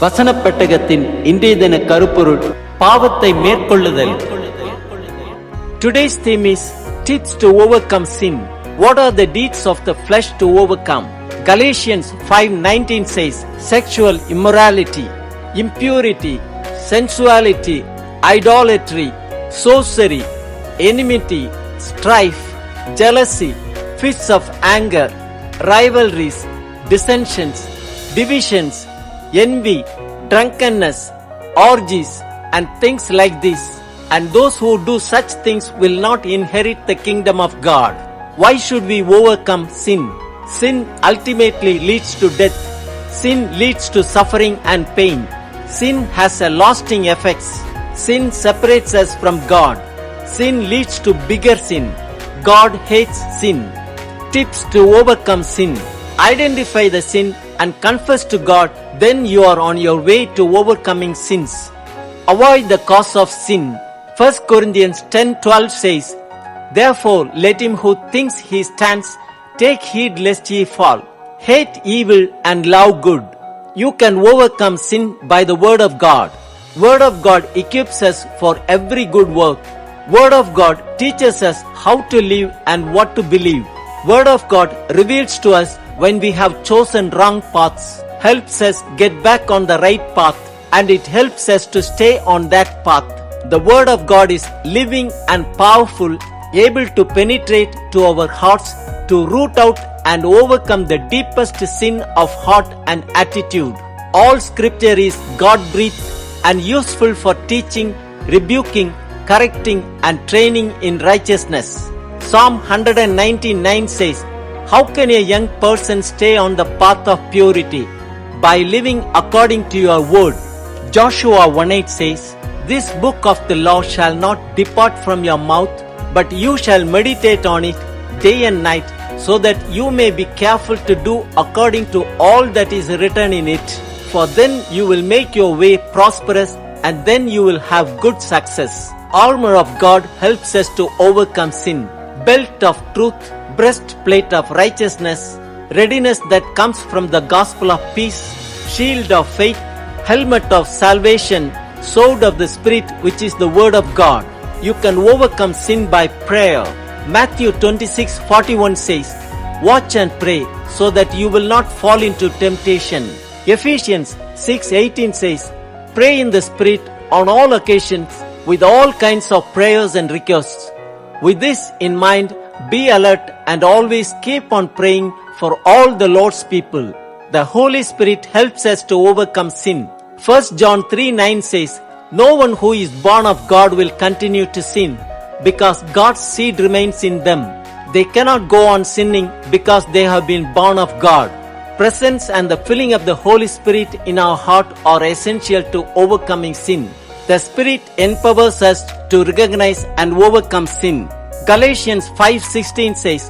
வசனப் பெட்டகத்தின் இன்றைய தின கருப்பொருள் பாவத்தை மேற்கொள்ளுதல் Today's theme is Tips to Overcome Sin. What are the deeds of the flesh to overcome? Galatians 5:19 says sexual immorality, impurity, sensuality, idolatry, sorcery, enmity, strife, jealousy, fits of anger, rivalries, dissensions, divisions, envy, drunkenness, orgies, and things like this. And those who do such things will not inherit the kingdom of God. Why should we overcome sin? Sin ultimately leads to death. Sin leads to suffering and pain. Sin has a lasting effects. Sin separates us from God. Sin leads to bigger sin. God hates sin. Tips to overcome sin. Identify the sin and confess to God, then you are on your way to overcoming sins. Avoid the cause of sin. 1 Corinthians 10:12 says, Therefore let him who thinks he stands take heed lest he fall. Hate evil and love good. You can overcome sin by the word of God. Word of God equips us for every good work. Word of God teaches us how to live and what to believe. Word of God reveals to us when we have chosen wrong paths, helps us get back on the right path, and it helps us to stay on that path. The Word of God is living and powerful, able to penetrate to our hearts, to root out and overcome the deepest sin of heart and attitude. All scripture is God breathed and useful for teaching, rebuking, correcting, and training in righteousness. Psalm 199 says, How can a young person stay on the path of purity? By living according to your word. Joshua 1 8 says, This book of the law shall not depart from your mouth, but you shall meditate on it day and night, so that you may be careful to do according to all that is written in it. For then you will make your way prosperous, and then you will have good success. Armor of God helps us to overcome sin. Belt of truth, breastplate of righteousness, readiness that comes from the gospel of peace, shield of faith, helmet of salvation, sword of the Spirit, which is the word of God. You can overcome sin by prayer. Matthew 26 41 says, Watch and pray so that you will not fall into temptation. Ephesians 6 18 says, Pray in the Spirit on all occasions with all kinds of prayers and requests. With this in mind, be alert and always keep on praying for all the Lord's people. The Holy Spirit helps us to overcome sin. 1 John 3 9 says, No one who is born of God will continue to sin because God's seed remains in them. They cannot go on sinning because they have been born of God. Presence and the filling of the Holy Spirit in our heart are essential to overcoming sin. The Spirit empowers us to recognize and overcome sin. Galatians 5:16 says,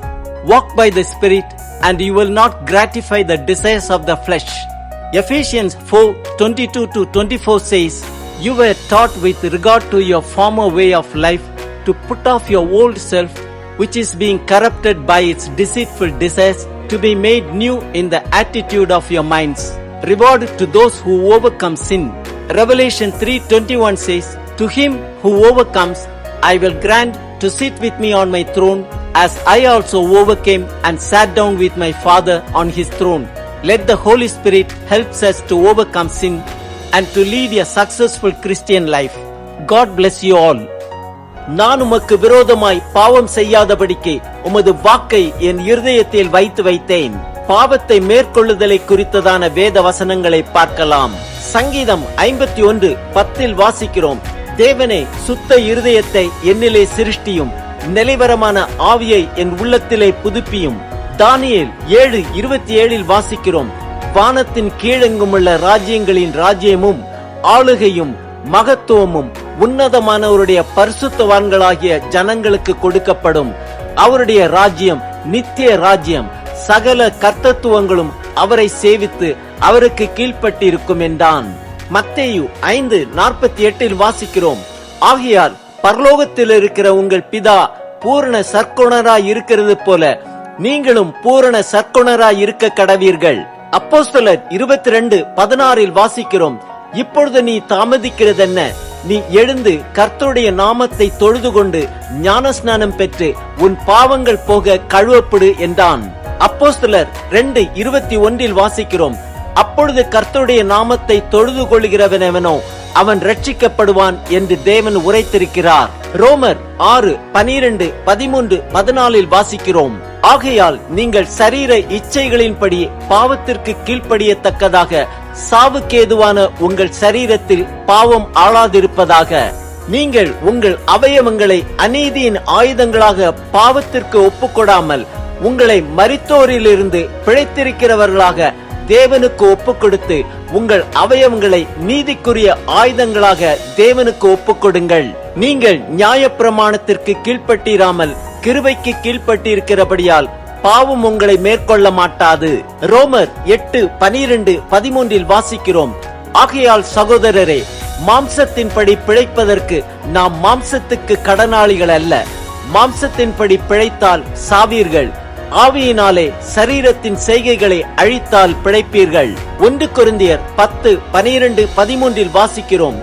"Walk by the Spirit, and you will not gratify the desires of the flesh." Ephesians 4:22 to 24 says, "You were taught with regard to your former way of life to put off your old self, which is being corrupted by its deceitful desires, to be made new in the attitude of your minds. Reward to those who overcome sin." Revelation 3:21 says, "To him who overcomes, I will grant to sit with me on my throne, as I also overcame and sat down with my Father on his throne." Let the Holy Spirit helps us to overcome sin and to lead a successful Christian life. God bless you all. நான் உமக்கு விரோதமாய் பாவம் செய்யாதபடிக்கு உமது வாக்கை என் இருதயத்தில் வைத்து வைத்தேன் பாவத்தை மேற்கொள்ளுதலை குறித்ததான வேத வசனங்களை பார்க்கலாம் சங்கீதம் ஐம்பத்தி ஒன்று பத்தில் வாசிக்கிறோம். தேவனே சுத்த இருதயத்தை என்னிலே சிருஷ்டியும் நிலைவரமான ஆவியை என் உள்ளத்திலே புதுப்பியும். தானியல் ஏழு இருபத்தி ஏழில் வாசிக்கிறோம். வானத்தின் கீழெங்குமுள்ள ராஜ்யங்களின் ராஜ்யமும் ஆளுகையும் மகத்துவமும் உன்னதமானவருடைய பரிசுத்தவான்களாகிய ஜனங்களுக்கு கொடுக்கப்படும். அவருடைய ராஜ்யம் நித்திய ராஜ்யம். சகல கர்த்தத்துவங்களும் அவரை சேவித்து அவருக்கு கீழ்ப்பட்டிருக்கும் என்றான். மத்தேயு ஐந்து நாற்பத்தி எட்டில் வாசிக்கிறோம். ஆகையால் பரலோகத்தில் இருக்கிற உங்கள் பிதா பூரண சர்க்குணராய் இருக்கிறது போல நீங்களும் பூரண சர்க்குணராய் இருக்க கடவீர்கள். அப்போஸ்தலர் இருபத்தி ரெண்டு பதினாறில் வாசிக்கிறோம். இப்பொழுது நீ தாமதிக்கிறதென்ன? நீ எழுந்து கர்த்தருடைய நாமத்தை தொழுது கொண்டு ஞானஸ்நானம் பெற்று உன் பாவங்கள் போக கழுவப்படு என்றான். அப்போஸ்தலர் ரெண்டு இருபத்தி ஒன்றில் வாசிக்கிறோம். அப்பொழுது கர்த்தருடைய நாமத்தை தொழுது கொள்கிறவனவனோ அவன் ரட்சிக்கப்படுவான் என்று தேவன் உரைத்திருக்கிறார். ரோமர் ஆறு பனிரெண்டு பதிமூன்று பதினாலில் வாசிக்கிறோம். ஆகையால் நீங்கள் சரீர இச்சைகளின்படி பாவத்திற்கு கீழ்ப்படியத்தக்கதாக சாவுக்கேதுவான உங்கள் சரீரத்தில் பாவம் ஆளாதிருப்பதாக. நீங்கள் உங்கள் அவயவங்களை அநீதியின் ஆயுதங்களாக பாவத்திற்கு ஒப்புக்கொடாமல் உங்களை மரித்தோரிலிருந்து பிழைத்திருக்கிறவர்களாக தேவனுக்கு ஒப்புக் கொடுத்து உங்கள் அவயவங்களை நீதிக்குரிய ஆயுதங்களாக தேவனுக்கு ஒப்பு கொடுங்கள் நீங்கள் நியாயப்பிரமாணத்திற்கு கீழ்ப்பட்டிராமல் கிருபைக்கு கீழ்ப்பட்டிருக்கிறபடியால் பாவம் உங்களை மேற்கொள்ள மாட்டாது. ரோமர் எட்டு பனிரெண்டு பதிமூன்றில் வாசிக்கிறோம். ஆகையால் சகோதரரே மாம்சத்தின்படி பிழைப்பதற்கு நாம் மாம்சத்துக்கு கடனாளிகள் அல்ல. மாம்சத்தின்படி பிழைத்தால் சாவீர்கள். ஆவியினாலே சரீரத்தின் செய்கைகளை அழித்தால் பிழைப்பீர்கள். ஒன்று கொரிந்தியர் பத்து பனிரெண்டு பதிமூன்றில் வாசிக்கிறோம்.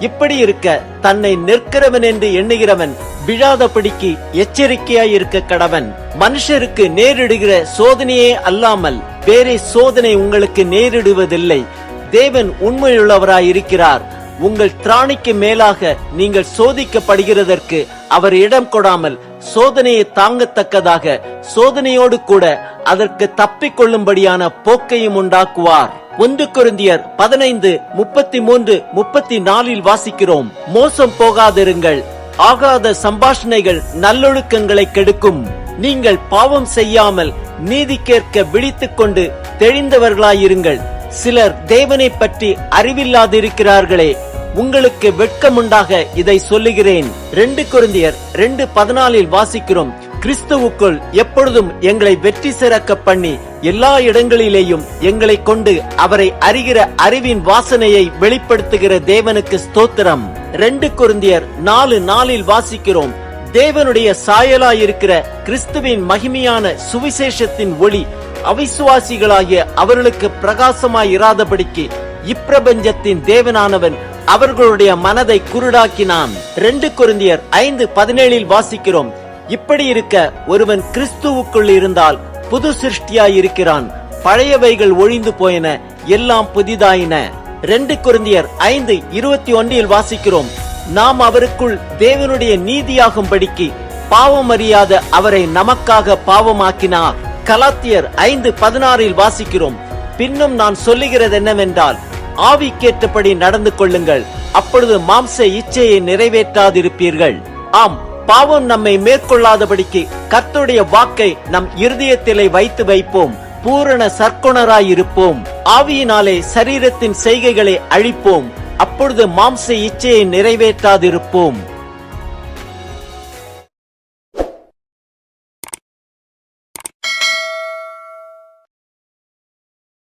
இப்படி இருக்க தன்னை நிற்கிறவன் என்று எண்ணுகிறவன் விழாதபடிக்கு எச்சரிக்கையாய் இருக்க கடவன். மனுஷருக்கு நேரிடுகிற சோதனையே அல்லாமல் வேறே சோதனை உங்களுக்கு நேரிடுவதில்லை. தேவன் உண்மையுள்ளவராய் இருக்கிறார் உங்கள் திராணிக்கு மேலாக நீங்கள் சோதிக்கப்படுகிறதற்கு அவர் இடம் கொடாமல் சோதனையை தாங்கத்தக்கதாக சோதனையோடு கூட அதற்கு தப்பிக் கொள்ளும்படியான போக்கையும் உண்டாக்குவார். ஒன்று குருந்தியர் பதினைந்து முப்பத்தி மூன்று முப்பத்தி நாலில் வாசிக்கிறோம். மோசம் போகாதிருங்கள். ஆகாத சம்பாஷணைகள் நல்லொழுக்கங்களை கெடுக்கும். நீங்கள் பாவம் செய்யாமல் நீதி கேட்க விழித்துக் கொண்டு தெளிந்தவர்களாயிருங்கள். சிலர் தேவனை பற்றி அறிவில்லாதிருக்கிறார்களே. உங்களுக்கு வெட்கமுண்டாக இதை சொல்லுகிறேன். ரெண்டு குருந்தியர் ரெண்டு பதினாலில் வாசிக்கிறோம். கிறிஸ்துவுக்குள் எப்பொழுதும் எங்களை வெற்றி சிறக்க பண்ணி எல்லா இடங்களிலேயும் எங்களை கொண்டு அவரை அறிகிற அறிவின் வாசனையை வெளிப்படுத்துகிற தேவனுக்கு ஸ்தோத்திரம். ரெண்டு குருந்தியர் நாலு நாளில் வாசிக்கிறோம். தேவனுடைய சாயலாயிருக்கிற கிறிஸ்துவின் மகிமையான சுவிசேஷத்தின் ஒளி அவிசுவாசிகளாகிய அவர்களுக்கு பிரகாசமாய் இராதபடிக்கு இப்பிரபஞ்சத்தின் தேவனானவன் அவர்களுடைய மனதை குருடாக்கினான். ரெண்டு குருந்தியர் ஐந்து பதினேழில் வாசிக்கிறோம். இப்படி இருக்க ஒருவன் கிறிஸ்துவுக்குள் இருந்தால் புது சிருஷ்டியாய் இருக்கிறான். பழையவைகள் ஒழிந்து போயின எல்லாம் புதிதாயின. ரெண்டு குருந்தியர் ஐந்து இருபத்தி ஒன்றில் வாசிக்கிறோம். நாம் அவருக்குள் தேவனுடைய நீதியாகும்படிக்கு பாவம் அறியாத அவரை நமக்காக பாவமாக்கினார் கலாத்தியர் ஐந்து பதினாறில் வாசிக்கிறோம். பின்னும் நான் சொல்லுகிறது என்னவென்றால் ஆவிக்கேற்றபடி நடந்து கொள்ளுங்கள். அப்பொழுது மாம்ச இச்சையை நிறைவேற்றாதிருப்பீர்கள். ஆம் பாவம் நம்மை மேற்கொள்ளாதபடிக்கு கர்த்தருடைய வாக்கை நம் இருதயத்திலே வைத்து வைப்போம். பூரண சர்க்குணராயிருப்போம். ஆவியினாலே சரீரத்தின் செய்கைகளை அழிப்போம். அப்பொழுது மாம்ச இச்சையை நிறைவேற்றாதிருப்போம்.